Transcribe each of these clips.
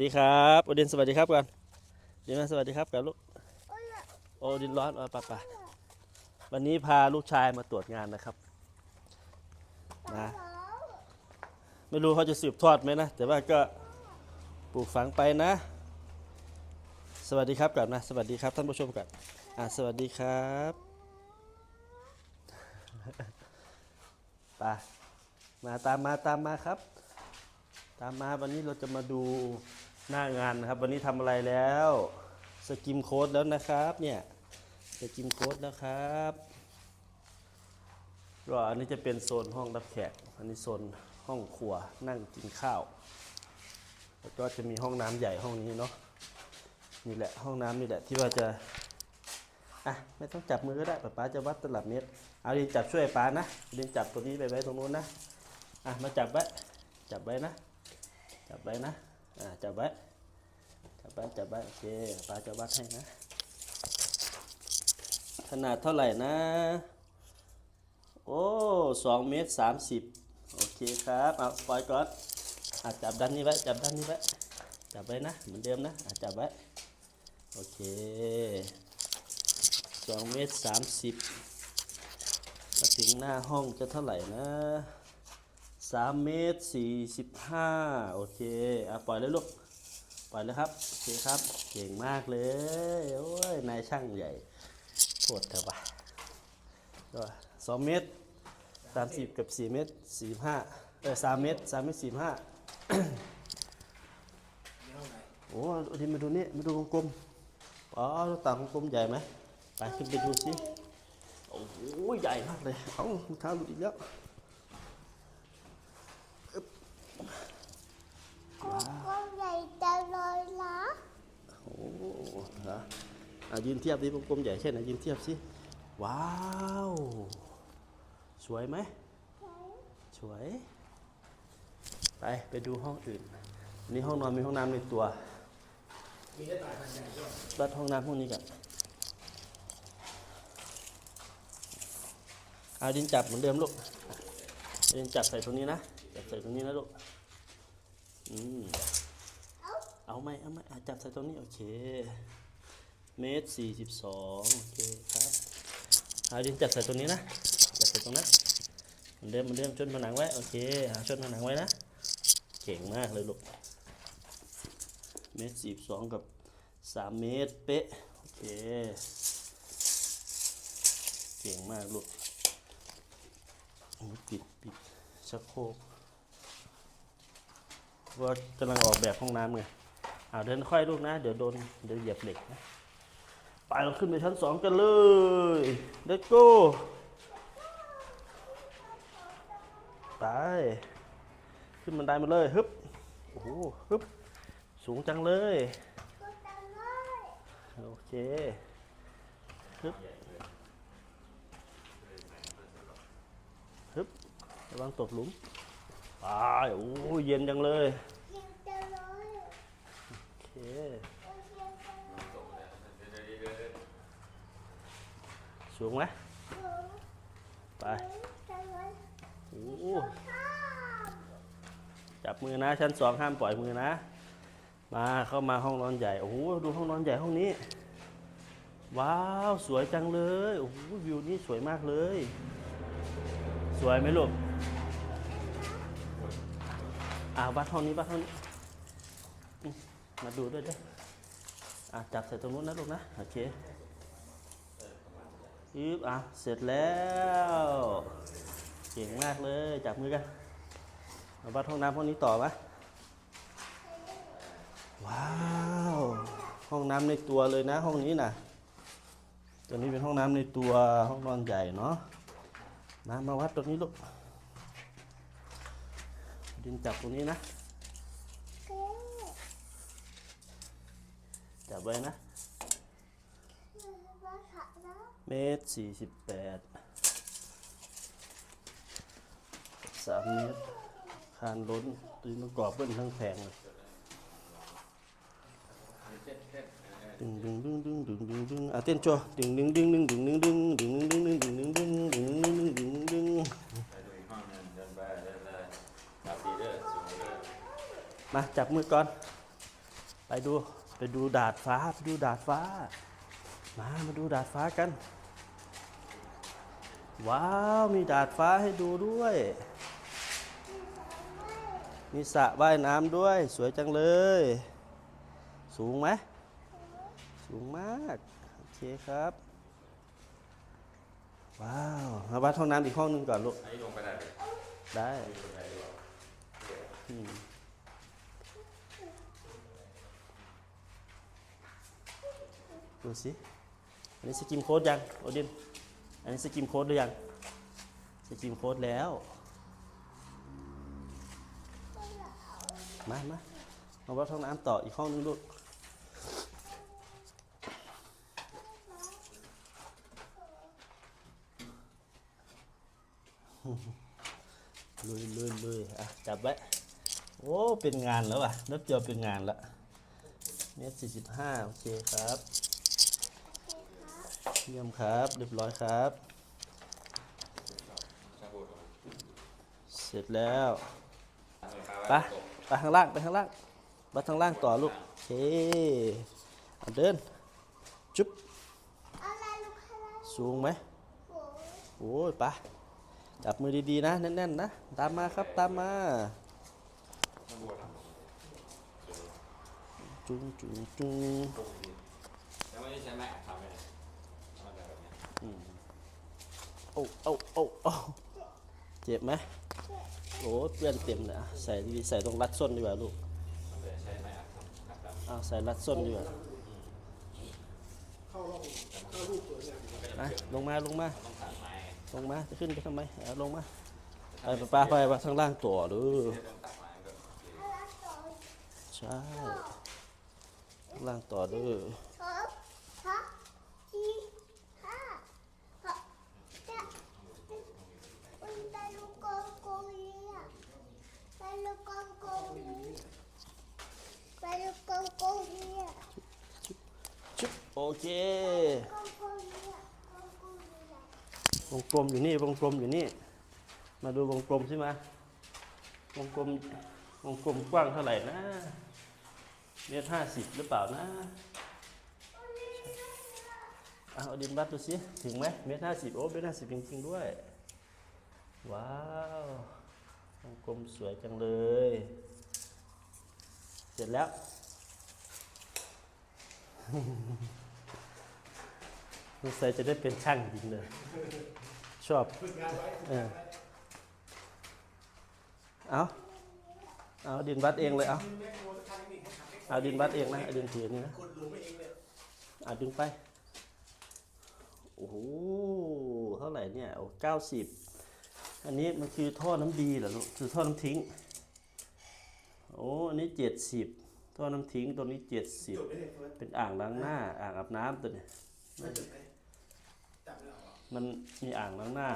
ดีครับโอดินสวัสดีครับก่อนดินมาสวัสดีครับกับลูกโอดินร้อนเอาปะปะวันนี้พาลูกชายมาตรวจงานนะครับนะไม่รู้เขาจะสืบทอดไหมนะ แต่ว่าก็ปลูกฝังไปนะ สวัสดีครับก่อนนะ สวัสดีครับท่านผู้ชมก่อนอะสวัสดีครับไปมาตามมาตามมาครับ ตามมาวันนี้เราจะมาดู หน้างานนะครับ วันนี้ทำอะไรแล้วสกิมโค้ดแล้วนะครับเนี่ยสกิมโค้ดแล้วครับก็อันนี้จะเป็นโซนห้องรับแขก อันนี้โซนห้องครัวนั่งกินข้าว แล้วก็จะมีห้องน้ำใหญ่ห้องนี้เนาะนี่แหละห้องน้ำนี่แหละที่ว่าจะอะไม่ต้องจับมือก็ได้ป๊าป๊าจะวัดตลับเมตรเอาดินจับช่วยป๊านะดินจับตัวนี้ไปไว้ตรงนู้นนะอะมาจับไว้จับไว้นะ จับไว้นะ อ่าจับไว้จับไว้จับไว้โอเคปาจะวัดให้นะ ขนาดเท่าไหร่นะ โอ้สองเมตรสามสิบโอเคครับเอาปล่อยก่อนอะจับด้านนี้ไว้จับด้านนี้ไว้จับไว้นะเหมือนเดิมนะอะจับไว้โอเคสองเมตรสามสิบมาถึงหน้าห้องจะเท่าไหร่นะ สามเมตรสี่สิบห้าโอเคอะปล่อยเลยลูกปล่อยเลยครับโอเคครับเก่งมากเลยโอ้ยนายช่างใหญ่โคตรเถอะวะก็สองเมตรสามสิบกับสี่เมตรสี่ห้าเออสามเมตรสามเมตรสี่ห้าโอ้เอาดิมาดูนี่มาดูกลมๆอ๋อต่างกลมใหญ่ไหมไปขึ้นไปดูสิโอ้โหใหญ่มากเลยเอ้ารองเท้าหลุดอีกแล้ว ก็ใหญ่จังเลยนะโอ้เหรออะยืนเทียบดิวงกลมใหญ่แค่ไหนยืนเทียบสิ ว้าว สวยไหม สวย ไป ไปดูห้องอื่นอันนี่ห้องนอนมีห้องน้ำในตัวรัดห้องน้ำห้องนี้กันเอาดินจับเหมือนเดิมลูกดินจับใส่ตรงนี้นะ จับใส่ตรงนี้นะลูก อืมเอาไหมเอาไหมจับใส่ตรงนี้โอเค เมตรสี่สิบสองโอเคครับเอาดินจับใส่ตรงนี้นะจับใส่ตรงนั้นเหมือนเดิมมือนเดิมชนผนังไว้โอเคหาชนผนังไว้นะเก่งมากเลยลูกเมตรสี่สองกับสามเมตรเป๊ะโอเคเก่งมากลูกปิดปิดชักโครก ว่ากำลังออกแบบห้องน้ำไงอ่าเดินค่อยลูกนะ เดี๋ยวโดนเดี๋ยวเหยียบเหล็กนะไปเราขึ้นไปชั้นสองกันเลย let's go ไปขึ้นบันไดมาเลยฮึบโอ้โหฮึบสูงจังเลยก็จังเลยโอเคฮึบฮึบระวังตกหลุม ไปโอ้ยเย็นจังเลยเย็นจังเลยโอเคเย็นจังเลยสูงไหมไปจังเลยโอ้ข้าวจับมือนะ ชั้นสองห้ามปล่อยมือนะ มาเข้ามาห้องนอนใหญ่ โอ้โหดูห้องนอนใหญ่ห้องนี้ ว้าวสวยจังเลย โอ้โหวิวนี้สวยมากเลย สวยไหมลูก อ่าวัดห้องนี้วัดห้องนี้ มาดูด้วยด้ออะจับใส่ตรงนู้นนะลูกนะโอเคยึบอะเสร็จแล้วเก่งมากเลยจับมือกันมาวัดห้องน้ำห้องนี้ต่อปะว้าวห้องน้ำในตัวเลยนะห้องนี้นะตัวนี้เป็นห้องน้ำในตัวห้องนอนใหญ่เนาะมามาวัดตรงนี้ลูก ดินจับตรงนี้นะ จับไว้นะ เมตรสี่สิบแปดสามเมตร คานล้นตีนประกอบเบิ้ลทั้งแผงเลยดึงดึงดึงดึงดึงดึงดึงอะเต้นโชว์ดึงดึงดึงดึงดึงดึงดึงดึงดึงดึงดึงดึงดึงดึงดึงดึงดึง มาจับมือก่อน ไปดูไปดูดาดฟ้าไปดูดาดฟ้า มามาดูดาดฟ้ากัน ว้าวมีดาดฟ้าให้ดูด้วย มีสระว่ายน้ำด้วย สวยจังเลย สูงไหมสูงมากโอเคครับ ว้าวมาวัดห้องน้ำอีกห้องหนึงก่อนลูกอันนี้ลงไปได้ไหมได้ลงไปได้หรือเปล่าอืม ดูสิ อันนี้สกิมโค้ดยังโอดิน อันนี้สกิมโค้ดหรือยัง สกิมโค้ดแล้ว มา มามาวัดห้องน้ำต่ออีกห้องนึงลูกลุยลุยลุยอะจับไว้ โอ้ เป็นงานแล้วอะนับเดียวเป็นงานละเมตรสี่สิบห้าโอเคครับ เยี่ยมครับเรียบร้อยครับช่างพูดก่อนเสร็จแล้วเอาไฟไปไว้ตกไปข้างล่างไปข้างล่างไปข้างล่างต่อลูกโอเคเอาเดินจุ๊บอะไรลูกอะไรสูงไหมโอ้ยโอ้ยไปะจับมือดีๆนะแน่นๆนะตามมาครับตามมาช่างพูดทำจุงจุงจุง โอ้โอ้โอ้โอ้เจ็บไหมโอ้เปื้อนเต็มเลยอะใส่ดีใส่ตรงรัดส้นดีกว่าลูกเอัดทำอัดแบบเอาใส่รัดส้นดีกว่าไปลงมาลงมา ลงมาจะขึ้นไปทำไมเอาลงมาไปปไปไปไปข้างล่างต่อด้อไม่ต้องตัดไม้ก็อะไรต่อใช่ข้างล่างต่อด้อสองสามสี่ห้าหกเจ็ดมันไปลูกกองกองนี้อะไปลูกกองกองนี้ไปลูกกองกองนี้อะ ชุบ โอเค วงกลมอยู่นี่ วงกลมอยู่นี่ มาดูวงกลมใช่ไหมวงกลม วงกลมกว้างเท่าไหร่นะ เมตรห้าสิบหรือเปล่านะเอาเอาดินวัดดูสิ ถึงไหมเมตรห้าสิบโอ้เมตรห้าสิบจริงๆด้วย ว้าว วงกลมสวยจังเลย เสร็จแล้ว สงสัยจะได้เป็นช่างจริงเลย ชอบเออเอาเอาดินวัดเองเลยเอาเอาดินวัดเองนะเอาดินถือนี่นะเอาดึงไป โอ้โห เท่าไหร่เนี่ยโอ้เก้าสิบอันนี้มันคือท่อน้ำดีเหรอลูกคือท่อน้ำทิ้ง โอ้ อันนี้เจ็ดสิบท่อน้ำทิ้งตัวนี้เจ็ดสิบเป็นอ่างล้างหน้า อ่างอาบน้ำตัวนี้ มันมีอ่างล้างหน้า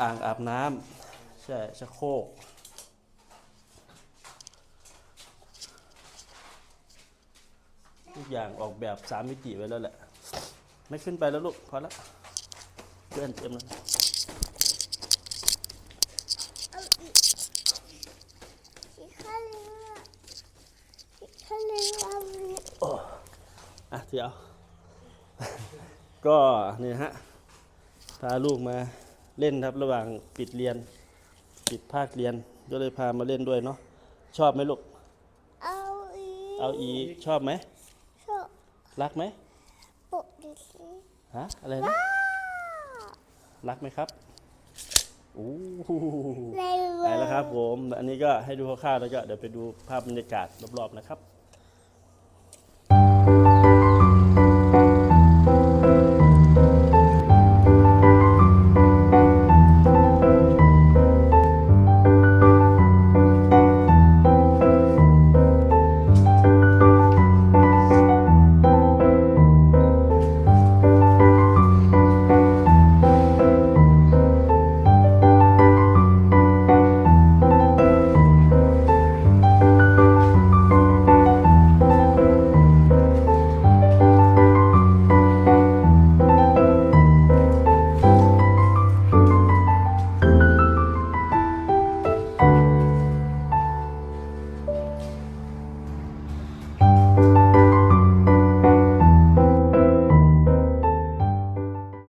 อ่างอาบน้ำใช่ชักโครกทุกอย่างออกแบบสามมิติไว้แล้วแหละ ไม่ขึ้นไปแล้วลูก พอแล้วเพื่อนเต็มแล้วเอาอีกอีกข้างหนึงอะอีกข้างหนึงเอาอีกโอ้อะเดี๋ยว ก็เนี่ยฮะพาลูกมาเล่นครับระหว่างปิดเรียน ปิดภาคเรียนก็เลยพามาเล่นด้วยเนาะชอบไหมลูก เอาอีกเอาอีกชอบไหมชอบรักไหมปกดิสิฮะอะไรนะรักไหมครับโอ้โหเร็วไปแล้วครับผม อันนี้ก็ให้ดูคร่าวๆแล้วก็เดี๋ยวไปดูภาพบรรยากาศรอบๆนะครับ